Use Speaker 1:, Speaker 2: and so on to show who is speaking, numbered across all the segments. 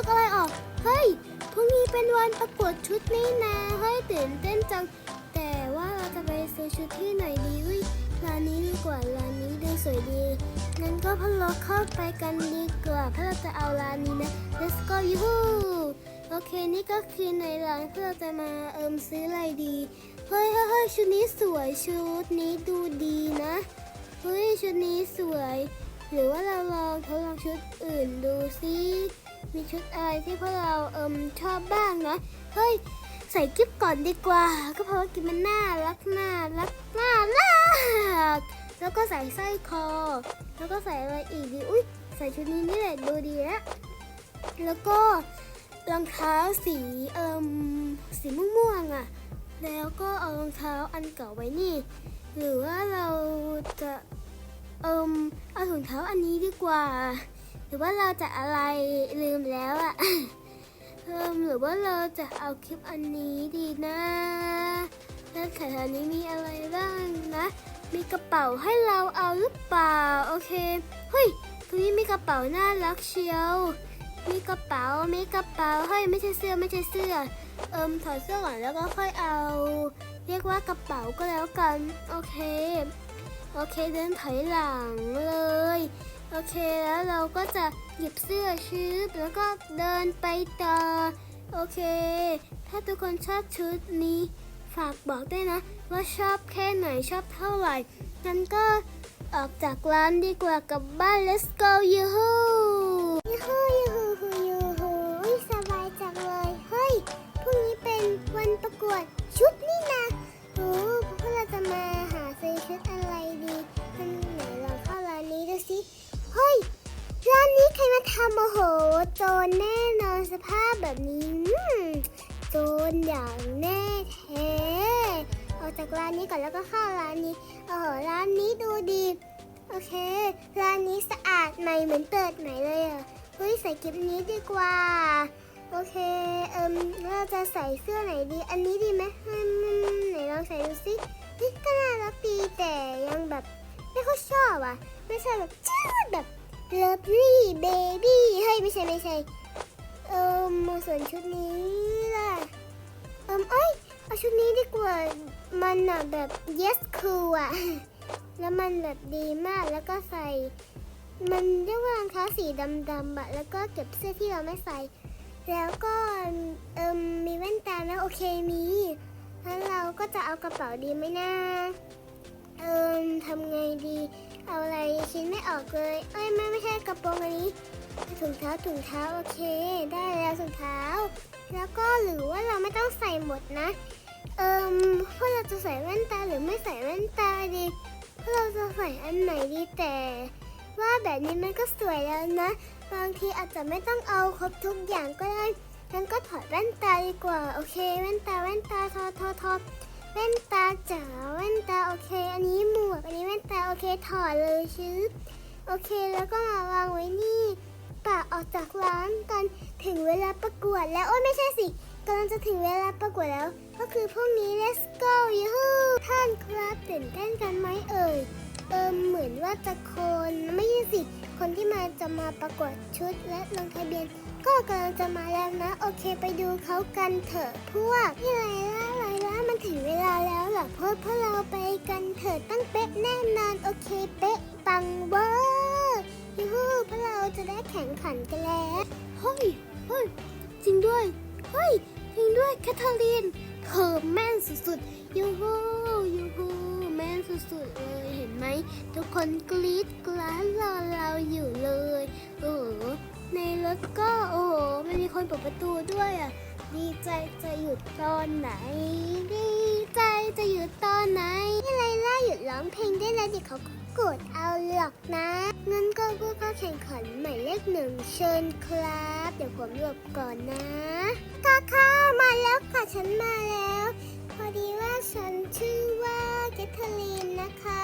Speaker 1: กอะไรออก เฮ้ย พรุ่งนี้เป็นวันประกวดชุดนี่นาเฮ้ยตื่นเต้นจัง แต่ว่าเราจะไปซื้อชุดที่ไหนดีเฮ้ยร้านนี้ดีกว่าร้านนี้ดูสวยดี งั้นก็พวกเราเข้าไปกันดีกว่าเพราะเราจะเอาร้านนี้นะ let's go ยูฮูโอเคนี่ก็คือในร้านเพื่อเราจะมาเอิมซื้ออะไรดี เฮ้ยเฮ้ยชุดนี้สวยชุดนี้ดูดีนะ เฮ้ยชุดนี้สวย หรือว่าเราลองทดลองชุดอื่นดูซิ มีชุดอะไรที่พวกเราเอิมชอบบ้างนะเฮ้ยใส่กิ๊บก่อนดีกว่า ก็เพราะว่ากิ๊บมันน่ารักน่ารักน่ารักแล้วก็ใส่สร้อยคอ แล้วก็ใส่อะไรอีกดีอุ้ยใส่ชุดนี้นี่แหละดูดีแล้วแล้วก็รองเท้าสีเอิมสีม่วงๆอะ แล้วก็เอารองเท้าอันเก่าไว้นี่ หรือว่าเราจะเอิมเอาถุงเท้าอันนี้ดีกว่า หรือว่าเราจะอะไรลืมแล้วอะเอิมหรือว่าเราจะเอาคลิปอันนี้ดีนะแล้วแถวนี้มีอะไรบ้างนะ มีกระเป๋าให้เราเอาหรือเปล่า โอเค เฮ้ยตรงนี้มีกระเป๋าน่ารักเชียว มีกระเป๋า มีกระเป๋า เฮ้ยไม่ใช่เสื้อไม่ใช่เสื้อ เอิมถอดเสื้อก่อนแล้วก็ค่อยเอา เรียกว่ากระเป๋าก็แล้วกัน โอเค โอเคเดินถอยหลังเลย โอเคแล้วเราก็จะหยิบเสื้อชืบแล้วก็เดินไปต่อ โอเค ถ้าทุกคนชอบชุดนี้ ฝากบอกด้วยนะ ว่าชอบแค่ไหนชอบเท่าไหร่งั้นก็ออกจากร้านดีกว่ากลับบ้าน let's go ยู โจรแน่นอนสภาพแบบนี้โจรอย่างแน่แท้ออกจากร้านนี้ก่อนแล้วก็เข้าร้านนี้โอ้ร้านนี้ดูดีโอเค ร้านนี้สะอาดใหม่เหมือนเปิดใหม่เลยอะเฮ้ยใส่กิบนี้ดีกว่า โอเค เอิมเราจะใส่เสื้อไหนดี อันนี้ดีไหมอืมไหนลองใส่ดูสินี่ก็น่ารักดีแต่ยังแบบไม่ค่อยชอบอะ ไม่ใช่แบบจืดแบบ lovely baby เฮ้ยไม่ใช่ไม่ใช่เอิมส่วนชุดนี้ล่ะเอิมเอ้ยเอาชุดนี้ดีกว่ามันอะแบบ yes cool อะแล้วมันแบบดีมากแล้วก็ใส่ มันเรียกว่ารองเท้าสีดำๆอะแล้วก็เก็บเสื้อที่เราไม่ใส่ แล้วก็เอิมมีแว่นตานะโอเคมีแล้วเราก็จะเอากระเป๋าดีไหมนะเอิมทำไงดี เอาอะไรคิดไม่ออกเลย เอ้ยไม่ไม่ใช่กระโปรงอันนี้ถุงเท้าถุงเท้าโอเค ได้แล้วถุงเท้า แล้วก็หรือว่าเราไม่ต้องใส่หมดนะ เอิมพวกเราจะใส่แว่นตาหรือไม่ใส่แว่นตาดีพวกเราจะใส่อันไหนดีแต่ ว่าแบบนี้มันก็สวยแล้วนะ บางทีอาจจะไม่ต้องเอาครบทุกอย่างก็ได้งั้นก็ถอดแว่นตาดีกว่าโอเคแว่นตาแว่นตาทอทอทอแว่นตาจ๋าแว่นตาโอเค อันนี้ เคถอดเลยชืบโอเคแล้วก็มาวางไว้นี่ป่าออกจากร้านกันถึงเวลาประกวดแล้วโอ้ยไม่ใช่สิกำลังจะถึงเวลาประกวดแล้ว ก็คือพรุ่งนี้ let's go ยูฮูท่านครับตื่นเต้นกันไหมเอ่ยเออเหมือนว่าจะคนไม่ใช่สิ คนที่มาจะมาประกวดชุดและลงทะเบียน ก็กำลังจะมาแล้วนะ โอเคไปดูเขากันเถอะพวกนี่ไรล่ะ ถึงเวลาแล้วเหรอพวกพวกเราไปกันเถอะตั้งเป๊ะแน่นอนโอเคเป๊ะปังเวอร์ยูฮูพวกเราจะได้แข่งขันกันแล้วเฮ้ยเฮ้ยจริงด้วยเฮ้ยจริงด้วยแคทเธอรีนเธอแม่นสุดๆยูฮูยูฮูแม่นสุดๆเลยเห็นไหมทุกคนกรี๊ดกราดรอเราอยู่เลยโอ้ ในรถก็โอ้โหมันมีคนเปิดประตูด้วยอะดีใจจะหยุดตอนไหน ดีใจจะหยุดตอนไหนอะไรล่ะหยุดร้องเพลงได้แล้วเดี๋ยวเขาก็กดเอาหรอกนะงั้นก็ผู้เข้าแข่งขันหมายเลขหนึ่งเชิญครับ เดี๋ยวผมหลบก่อนนะค่ะค่ะมาแล้วค่ะฉันมาแล้ว พอดีว่าฉันชื่อว่าเกทเธอรีนนะคะ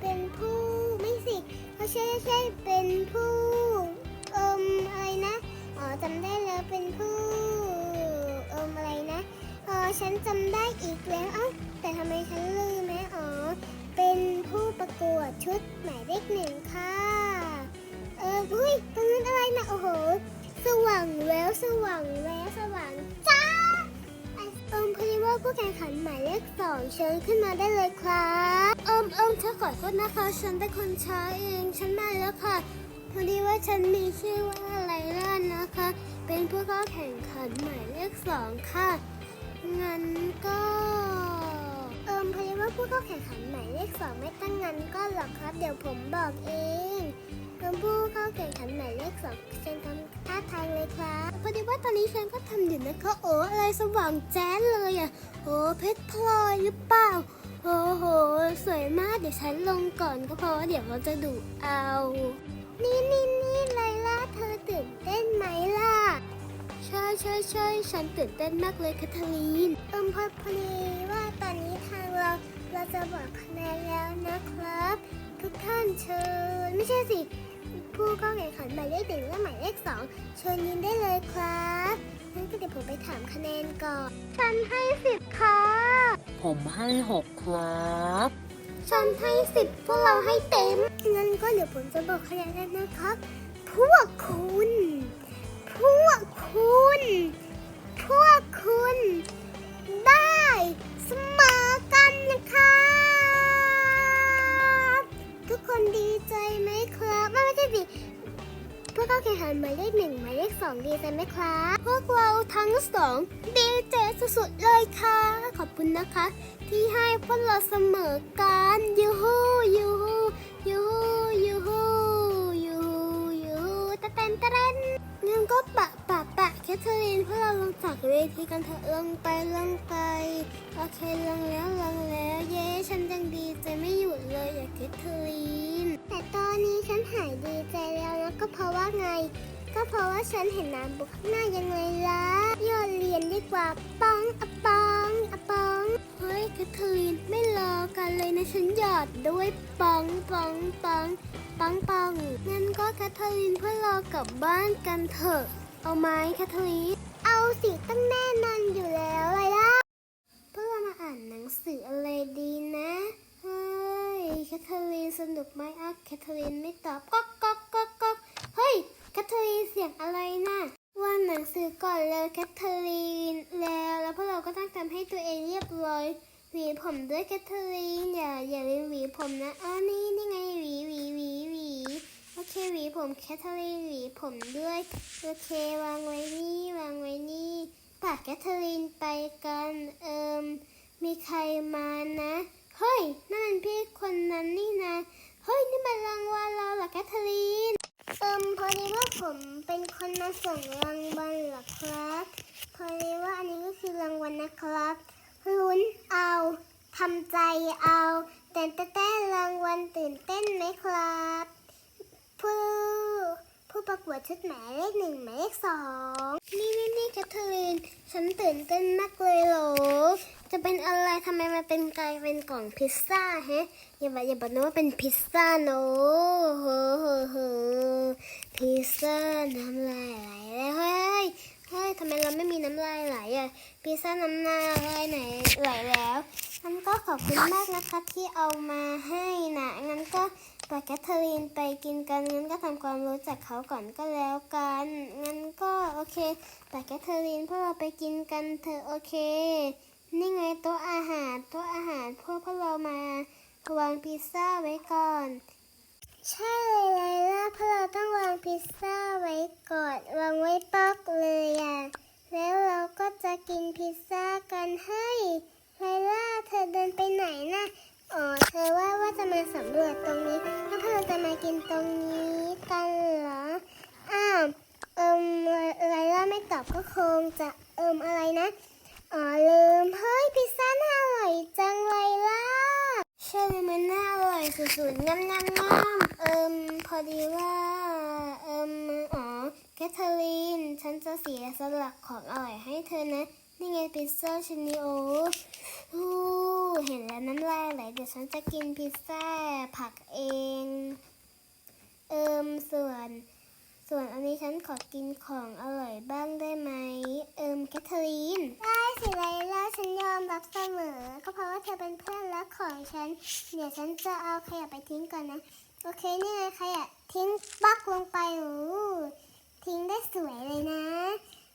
Speaker 1: เป็นผู้ไม่สิเขาใช่ใช่เป็นผู้ เอิมอะไรนะอ๋อจำได้แล้วเป็นผู้เอิมอะไรนะเออฉันจำได้อีกแล้วเอ้าแต่ทำไมฉันลืมไหมอ๋อเป็นผู้ประกวดชุดหมายเลขหนึ่งค่ะ เออเฮ้ยตรงนั้นอะไรนะโอ้โห สว่างแววสว่างแววสว่างจ้าเอิมพอดีว่าผู้แข่งขันหมายเลขสองเชิญขึ้นมาได้เลยครับเอิมเอิมฉันขอโทษนะคะ ฉันเป็นคนช้าเอง ฉันมาแล้วค่ะ พอดีว่าฉันมีชื่อว่าไลล่านะคะ เป็นผู้เข้าแข่งขันหมายเลขสองค่ะ งั้นก็ เอิมพอดีว่าผู้เข้าแข่งขันหมายเลขสองไม่ตั้งงั้นก็หรอกครับ เดี๋ยวผมบอกเองเอิมผู้เข้าแข่งขันหมายเลขสองเชิญทำท่าทางเลยครับพอดีว่าตอนนี้ฉันก็ทำอยู่นะคะโอ้อะไรสว่างแจ๊ดเลยอะโอ้เพชรพลอยหรือเปล่าโอ้โห สวยมาก เดี๋ยวฉันลงก่อนก็เพราะว่าเดี๋ยวเราจะดูเอา นี่นี่นี่ไลล่าเธอตื่นเต้นไหมล่ะ ใช่ใช่ใช่ฉันตื่นเต้นมากเลยแคทเธอรีนเอิมพอพอดีว่าตอนนี้ทางเราเราจะบอกคะแนนแล้วนะครับ ทุกท่านเชิญ ไม่ใช่สิ ผู้เข้าแข่งขันหมายเลขหนึ่งและหมายเลขสองเชิญยินได้เลยครับงั้นก็เดี๋ยวผมไปถามคะแนนก่อน ฉันให้สิบค่ะ
Speaker 2: ผมให้หกครับ
Speaker 1: ฉันให้สิบพวกเราให้เต็ม งั้นก็เดี๋ยวผมจะบอกคะแนนแล้วนะครับ พวกคุณ พวกคุณ พวกคุณ ได้เสมอกันนะครับทุกคนดีใจไหมครับ ไม่ใช่ดิ พวกเขาแข่งขันหมายเลขหนึ่งหมายเลขสองดีใจไหมครับ พวกเราทั้งสองดีใจสุดๆเลยค่ะ ขอบคุณนะคะ ที่ให้พวกเราเสมอกันยูฮูยูฮูยูฮูยูฮูยูฮูยูฮูตะเต้นตะเต้นงั้นก็ปะปะปะแคทเธอรีนพวกเราลงจากเวทีกันเถอะลงไปลงไปโอเคลงแล้ว ก็เพราะว่าไง ก็เพราะว่าฉันเห็นน้ำบุกข้างหน้ายังไงล่ะยอดเรียนดีกว่าปองอะปองอะปอง เฮ้ยแคทเธอรีนไม่รอกันเลยนะฉันหยอดด้วยปองปองปองปองปองงั้นก็แคทเธอรีนเพื่อรอกลับบ้านกันเถอะ เอาไหมแคทเธอรีนเอาสิตั้งแน่นอนอยู่แล้วเลยล่ะเพื่อมาอ่านหนังสืออะไรดีนะ เฮ้ยแคทเธอรีนสนุกไหมอะแคทเธอรีนไม่ตอบก๊อกก๊อกก๊อก แคทเธอรีนเสียงอะไรนะว่าหนังสือก่อนเลยแคทเธอรีนแล้ว แล้วพวกเราก็ต้องทำให้ตัวเองเรียบร้อยหวีผมด้วยแคทเธอรีนอย่าอย่าลืมหวีผมนะอ๋อนี่นี่ไงหวีหวีหวีหวีโอเคหวีผมแคทเธอรีนหวีผมด้วยโอเควางไว้นี่วางไว้นี่ปากแคทเธอรีนไปกันเอิมมีใครมานะเฮ้ยนั่นมันพี่คนนั้นนี่นะเฮ้ยนี่มันรางวัลเราเหรอแคทเธอรีน มพอดีว่าผมเป็นคนมาส่งรางวัลเหรอครับพอดีว่าอันนี้ก็คือรางวัลนะครับลุ้นเอาทำใจเอาแต่แต่แต่รางวัลตื่นเต้นไหมครับผู้ ผู้ประกวดชุดหมายเลขหนึ่งหมายเลขสองนี่นี่นี่แคทเธอรีนฉันตื่นเต้นมากเลยหรอจะเป็นอะไรทำไมมันเป็นกลายเป็นกล่องพิซซ่าแฮะอย่าบอกอย่าบอกนะว่าเป็นพิซซ่าเนอะเฮ้อเฮ้อเฮ้พิซซ่าน้ำลายไหลแล้วเฮ้ยเฮ้ยทำไมเราไม่มีน้ำลายไหลอะพิซซ่าน้ำลายไหนไหลแล้วงั้นก็ ขอบคุณมากนะคะที่เอามาให้นะงั้นก็ปาแคทเธอรีนไปกินกันงั้นก็ทำความรู้จักเขาก่อนก็แล้วกันงั้นก็โอเคปาแคทเธอรีนพวกเราไปกินกันเถอะโอเค นี่ไงโต๊ะอาหารโต๊ะอาหารพวกพวกเรามาวางพิซซ่าไว้ก่อน ใช่เลยไลล่าเพราะเราต้องวางพิซซ่า อบก็คงจะเอิมอะไรนะอ๋อลืมเฮ้ยพิซซ่าน่าอร่อยจังเลยล่ะใช่เลยมันน่าอร่อยสุดๆง่ำง่ำง่ำเอิมพอดีว่าเอิมอ๋อแคทเธอรีนฉันจะเสียสละของอร่อยให้เธอนะนี่ไงพิซซ่าชินิโอฮู้เห็นแล้วน้ำลายไหลเดี๋ยวฉันจะกินพิซซ่าผักเอง เอิมส่วน ส่วนอันนี้ฉันขอกินของอร่อยบ้างได้ไหม เอิมแคทเธอรีน ได้สิไลล่าฉันยอมรับเสมอ ก็เพราะว่าเธอเป็นเพื่อนรักของฉัน เดี๋ยวฉันจะเอาขยะไปทิ้งก่อนนะ โอเค นี่ไงขยะทิ้งปักลงไปโอ้ทิ้งได้สวยเลยนะ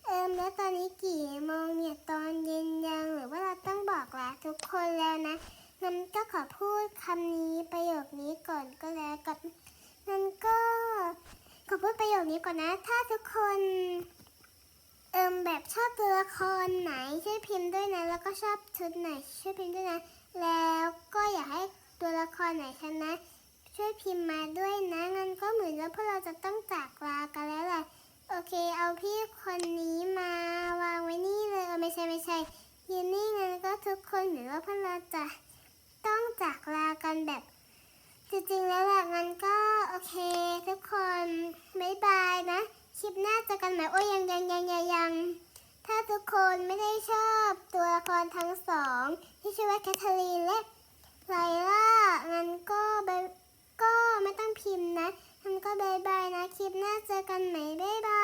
Speaker 1: เอิมแล้วตอนนี้กี่โมงเนี่ยตอนเย็นยังหรือว่าเราต้องบอกลาทุกคนแล้วนะงั้นก็ขอพูดคำนี้ประโยคนี้ก่อนก็แล้วกัน ดประโยคนี้ก่อนนะ ถ้าทุกคน เอิมแบบชอบตัวละครไหนช่วยพิมพ์ด้วยนะ แล้วก็ชอบชุดไหนช่วยพิมพ์ด้วยนะ แล้วก็อยากให้ตัวละครไหนชนะ ช่วยพิมพ์มาด้วยนะงั้นก็เหมือนว่าพวกเราจะต้องจากลากันแล้วแหละโอเค เอาพี่คนนี้มาวางไว้นี่เลยเออไม่ใช่ไม่ใช่ยืนนี่งั้นก็ทุกคนเหมือนว่าพวกเราจะต้องจากลากันแบบจริงๆแล้วแหละงั้นก็โอเค ทุกคนบ๊ายบายนะ คลิปห น้าเจอกันใหม่โอ้ยยังยังยังยังยังถ้าทุกคนไม่ได้ชอบตัวละครทั้งสอง ที่ชื่อว่าแคทเธอรีนและไลล่างั้นก็บก็ไม่ต้องพิมพ์นะงั้นก็บายบายนะ คลิปหน้าเจอกันใหม่บ๊าย